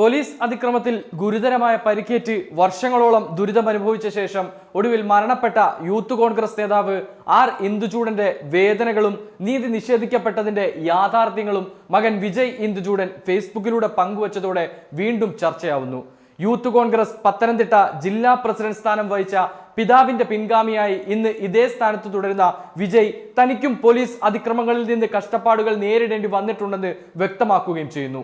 Police അതിക്രമത്തിൽ ഗുരുതരമായ പരിക്കേറ്റ് വർഷങ്ങളോളം ദുരിതം അനുഭവിച്ച ശേഷം ഒടുവിൽ മരണപ്പെട്ട യൂത്ത് കോൺഗ്രസ് നേതാവ് ആർ ഇന്ദുചൂടന്റെ വേദനകളും നീതി നിഷേധിക്കപ്പെട്ടതിന്റെ യാഥാർത്ഥ്യങ്ങളും മകൻ വിജയ് ഇന്ദുചൂടൻ ഫേസ്ബുക്കിലൂടെ പങ്കുവച്ചതോടെ വീണ്ടും ചർച്ചയാവുന്നു. യൂത്ത് കോൺഗ്രസ് പത്തനംതിട്ട ജില്ലാ പ്രസിഡന്റ് സ്ഥാനം വഹിച്ച പിതാവിന്റെ പിൻഗാമിയായി ഇന്ന് ഇതേ സ്ഥാനത്ത് തുടരുന്ന വിജയ് തനിക്കും പോലീസ് അതിക്രമങ്ങളിൽ നിന്ന് കഷ്ടപ്പാടുകൾ നേരിടേണ്ടി വന്നിട്ടുണ്ടെന്ന് വ്യക്തമാക്കുകയും ചെയ്യുന്നു.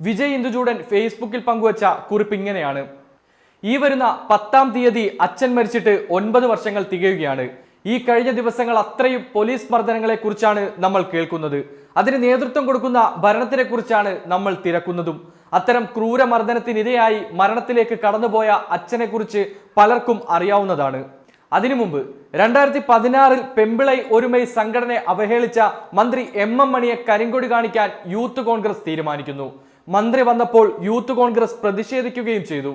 വിജയ് ഇന്ദുചൂടൻ ഫേസ്ബുക്കിൽ പങ്കുവച്ച കുറിപ്പ് ഇങ്ങനെയാണ്. ഈ വരുന്ന പത്താം തീയതി അച്ഛൻ മരിച്ചിട്ട് ഒൻപത് വർഷങ്ങൾ തികയുകയാണ്. ഈ കഴിഞ്ഞ ദിവസങ്ങൾ അത്രയും പോലീസ് മർദ്ദനങ്ങളെ കുറിച്ചാണ് നമ്മൾ കേൾക്കുന്നത്. അതിന് നേതൃത്വം കൊടുക്കുന്ന ഭരണത്തിനെ കുറിച്ചാണ് നമ്മൾ തിരക്കുന്നതും. അത്തരം ക്രൂര മർദ്ദനത്തിനിരയായി മരണത്തിലേക്ക് കടന്നുപോയ അച്ഛനെ കുറിച്ച് പലർക്കും അറിയാവുന്നതാണ്. അതിനു മുമ്പ് രണ്ടായിരത്തി പതിനാറിൽ പെമ്പിളൈ ഒരുമൈ സംഘടനയെ അവഹേളിച്ച മന്ത്രി എം എം മണിയെ കരിങ്കൊടി കാണിക്കാൻ യൂത്ത് കോൺഗ്രസ് തീരുമാനിക്കുന്നു. മന്ത്രി വന്നപ്പോൾ യൂത്ത് കോൺഗ്രസ് പ്രതിഷേധിക്കുകയും ചെയ്തു.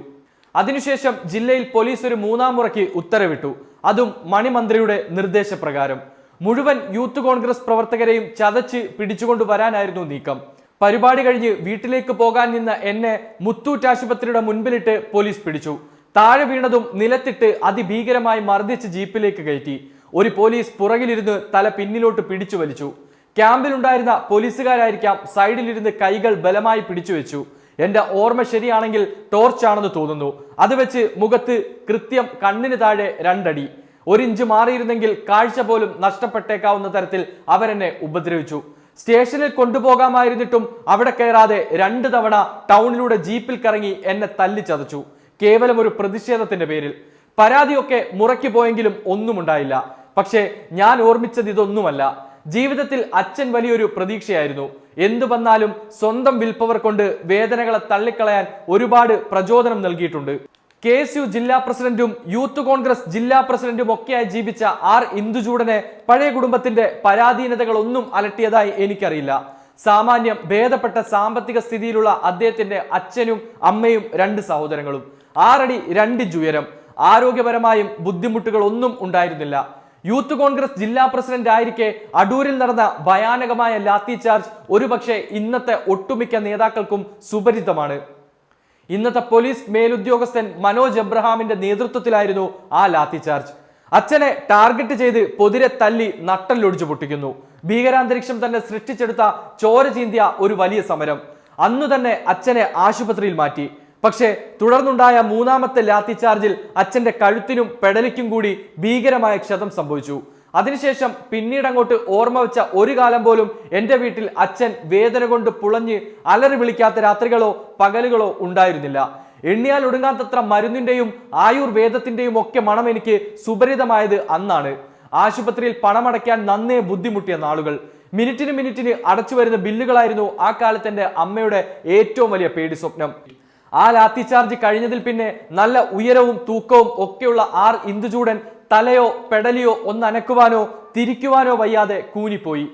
അതിനുശേഷം ജില്ലയിൽ പോലീസ് ഒരു മൂന്നാം മുറയ്ക്ക് ഉത്തരവിട്ടു. അതും മണിമന്ത്രിയുടെ നിർദ്ദേശപ്രകാരം. മുഴുവൻ യൂത്ത് കോൺഗ്രസ് പ്രവർത്തകരെയും ചതച്ച് പിടിച്ചുകൊണ്ടു വരാനായിരുന്നു നീക്കം. പരിപാടി കഴിഞ്ഞ് വീട്ടിലേക്ക് പോകാൻ നിന്ന എന്നെ മുത്തൂറ്റ് ആശുപത്രിയുടെ മുൻപിലിട്ട് പോലീസ് പിടിച്ചു. താഴെ വീണതും നിലത്തിട്ട് അതിഭീകരമായി മർദ്ദിച്ച് ജീപ്പിലേക്ക് കയറ്റി. ഒരു പോലീസ് പുറകിലിരുന്ന് തല പിന്നിലോട്ട് പിടിച്ചു വലിച്ചു. ക്യാമ്പിലുണ്ടായിരുന്ന പോലീസുകാരായിരിക്കാം സൈഡിലിരുന്ന് കൈകൾ ബലമായി പിടിച്ചുവെച്ചു. എന്റെ ഓർമ്മ ശരിയാണെങ്കിൽ ടോർച്ചാണെന്ന് തോന്നുന്നു. അത് വെച്ച് മുഖത്ത് കൃത്യം കണ്ണിന് താഴെ രണ്ടടി. ഒരിഞ്ച് മാറിയിരുന്നെങ്കിൽ കാഴ്ച പോലും നഷ്ടപ്പെട്ടേക്കാവുന്ന തരത്തിൽ അവരെന്നെ ഉപദ്രവിച്ചു. സ്റ്റേഷനിൽ കൊണ്ടുപോകാമായിരുന്നിട്ടും അവിടെ കയറാതെ രണ്ട് തവണ ടൗണിലൂടെ ജീപ്പിൽ കറങ്ങി എന്നെ തല്ലിച്ചതച്ചു. കേവലം ഒരു പ്രതിഷേധത്തിന്റെ പേരിൽ. പരാതിയൊക്കെ മുറയ്ക്ക് പോയെങ്കിലും ഒന്നുമുണ്ടായില്ല. പക്ഷേ ഞാൻ ഓർമ്മിച്ചത് ഇതൊന്നുമല്ല. ജീവിതത്തിൽ അച്ഛൻ വലിയൊരു പ്രതീക്ഷയായിരുന്നു. എന്തു വന്നാലും സ്വന്തം വിൽപ്പവർ കൊണ്ട് വേദനകളെ തള്ളിക്കളയാൻ ഒരുപാട് പ്രചോദനം നൽകിയിട്ടുണ്ട്. കെ എസ് യു ജില്ലാ പ്രസിഡന്റും യൂത്ത് കോൺഗ്രസ് ജില്ലാ പ്രസിഡന്റും ഒക്കെയായി ജീവിച്ച ആർ ഇന്ദുചൂടനെ പഴയ കുടുംബത്തിന്റെ പരാധീനതകളൊന്നും അലട്ടിയതായി എനിക്കറിയില്ല. സാമാന്യം ഭേദപ്പെട്ട സാമ്പത്തിക സ്ഥിതിയിലുള്ള അദ്ദേഹത്തിന്റെ അച്ഛനും അമ്മയും രണ്ട് സഹോദരങ്ങളും. ആറടി രണ്ടിഞ്ച് ഉയരം ആരോഗ്യപരമായും ബുദ്ധിമുട്ടുകളൊന്നും ഉണ്ടായിരുന്നില്ല. യൂത്ത് കോൺഗ്രസ് ജില്ലാ പ്രസിഡന്റ് ആയിരിക്കെ അടൂരിൽ നടന്ന ഭയാനകമായ ലാത്തി ചാർജ് ഒരുപക്ഷെ ഇന്നത്തെ ഒട്ടുമിക്ക നേതാക്കൾക്കും സുപരിതമാണ് ഇന്നത്തെ പോലീസ് മേലുദ്യോഗസ്ഥൻ മനോജ് എബ്രഹാമിന്റെ നേതൃത്വത്തിലായിരുന്നു ആ ലാത്തി ചാർജ്. അച്ഛനെ ടാർഗറ്റ് ചെയ്ത് പൊതിരെ തല്ലി നട്ടല്ലൊടിച്ചു പൊട്ടിക്കുന്നു. ഭീകരാന്തരീക്ഷം തന്നെ സൃഷ്ടിച്ചെടുത്ത ചോര ചീന്തിയ ഒരു വലിയ സമരം. അന്നു തന്നെ അച്ഛനെ ആശുപത്രിയിൽ മാറ്റി. പക്ഷേ തുടർന്നുണ്ടായ മൂന്നാമത്തെ ലാത്തി ചാർജിൽ അച്ഛന്റെ കഴുത്തിനും പെടലിക്കും കൂടി ഭീകരമായ ക്ഷതം സംഭവിച്ചു. അതിനുശേഷം പിന്നീട് അങ്ങോട്ട് ഓർമ്മ വെച്ച ഒരു കാലം പോലും എന്റെ വീട്ടിൽ അച്ഛൻ വേദന കൊണ്ട് പുളഞ്ഞ് അലറി വിളിക്കാത്ത രാത്രികളോ പകലുകളോ ഉണ്ടായിരുന്നില്ല. എണ്ണിയാൽ ഒടുങ്ങാത്തത്ര മരുന്നിന്റെയും ആയുർവേദത്തിന്റെയും ഒക്കെ മണം എനിക്ക് സുപരിതമായത് അന്നാണ്. ആശുപത്രിയിൽ പണമടയ്ക്കാൻ നന്നേ ബുദ്ധിമുട്ടിയ നാളുകൾ. മിനിറ്റിന് മിനിറ്റിന് അടച്ചു വരുന്ന ബില്ലുകളായിരുന്നു ആ കാലത്തെ അമ്മയുടെ ഏറ്റവും വലിയ പേടി സ്വപ്നം. ആ ലാത്തി ചാർജ് കഴിഞ്ഞതിൽ പിന്നെ നല്ല ഉയരവും തൂക്കവും ഒക്കെയുള്ള ആർ ഇന്ദുചൂടൻ തലയോ പെടലിയോ ഒന്നനക്കുവാനോ തിരിക്കുവാനോ വയ്യാതെ കൂനിപ്പോയി.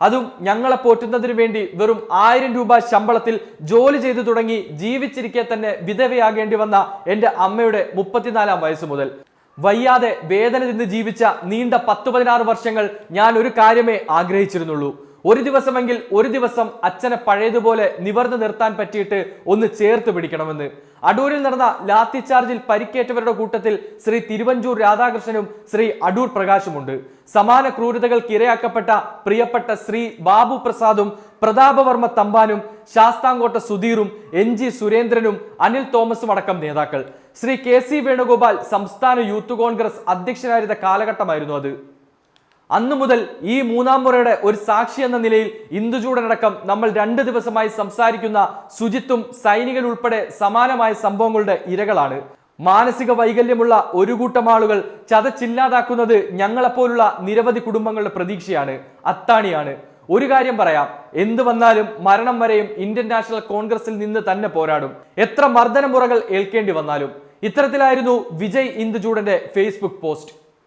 അതും ഞങ്ങളെ പോറ്റുന്നതിന് വേണ്ടി വെറും ആയിരം രൂപ ശമ്പളത്തിൽ ജോലി ചെയ്തു തുടങ്ങി ജീവിച്ചിരിക്കെ തന്നെ വിധവയാകേണ്ടി വന്ന എന്റെ അമ്മയുടെ മുപ്പത്തിനാലാം വയസ്സ് മുതൽ. വയ്യാതെ വേദന നിന്ന് ജീവിച്ച നീണ്ട പത്ത് പതിനാറ് വർഷങ്ങൾ ഞാൻ ഒരു കാര്യമേ ആഗ്രഹിച്ചിരുന്നുള്ളൂ. ഒരു ദിവസമെങ്കിൽ ഒരു ദിവസം അച്ഛനെ പഴയതുപോലെ നിവർന്നു നിർത്താൻ പറ്റിയിട്ട് ഒന്ന് ചേർത്ത് പിടിക്കണമെന്ന്. അടൂരിൽ നടന്ന ലാത്തി ചാർജിൽ പരിക്കേറ്റവരുടെ കൂട്ടത്തിൽ ശ്രീ തിരുവഞ്ചൂർ രാധാകൃഷ്ണനും ശ്രീ അടൂർ പ്രകാശുമുണ്ട്. സമാന ക്രൂരതകൾക്ക് ഇരയാക്കപ്പെട്ട പ്രിയപ്പെട്ട ശ്രീ ബാബു പ്രസാദും പ്രതാപവർമ്മ തമ്പാനും ശാസ്താങ്കോട്ട സുധീറും എൻ ജി സുരേന്ദ്രനും അനിൽ തോമസും അടക്കം നേതാക്കൾ. ശ്രീ കെ സി വേണുഗോപാൽ സംസ്ഥാന യൂത്ത് കോൺഗ്രസ് അധ്യക്ഷനായിരുന്ന കാലഘട്ടമായിരുന്നു അത്. അന്നു മുതൽ ഈ മൂന്നാം മുറയുടെ ഒരു സാക്ഷി എന്ന നിലയിൽ ഇന്ദുചൂടനടക്കം നമ്മൾ രണ്ട് ദിവസമായി സംസാരിക്കുന്ന ശുചിത്വം സൈനികൻ ഉൾപ്പെടെ സമാനമായ സംഭവങ്ങളുടെ ഇരകളാണ്. മാനസിക വൈകല്യമുള്ള ഒരു കൂട്ടം ആളുകൾ ചതച്ചില്ലാതാക്കുന്നത് ഞങ്ങളെപ്പോലുള്ള നിരവധി കുടുംബങ്ങളുടെ പ്രതീക്ഷയാണ് അത്താണിയാണ്. ഒരു കാര്യം പറയാം എന്തു വന്നാലും മരണം വരെയും ഇന്ത്യൻ നാഷണൽ കോൺഗ്രസിൽ നിന്ന് തന്നെ പോരാടും. എത്ര മർദ്ദനമുറകൾ ഏൽക്കേണ്ടി വന്നാലും. ഇത്തരത്തിലായിരുന്നു വിജയ് ഇന്ദുചൂടന്റെ ഫേസ്ബുക്ക് പോസ്റ്റ്.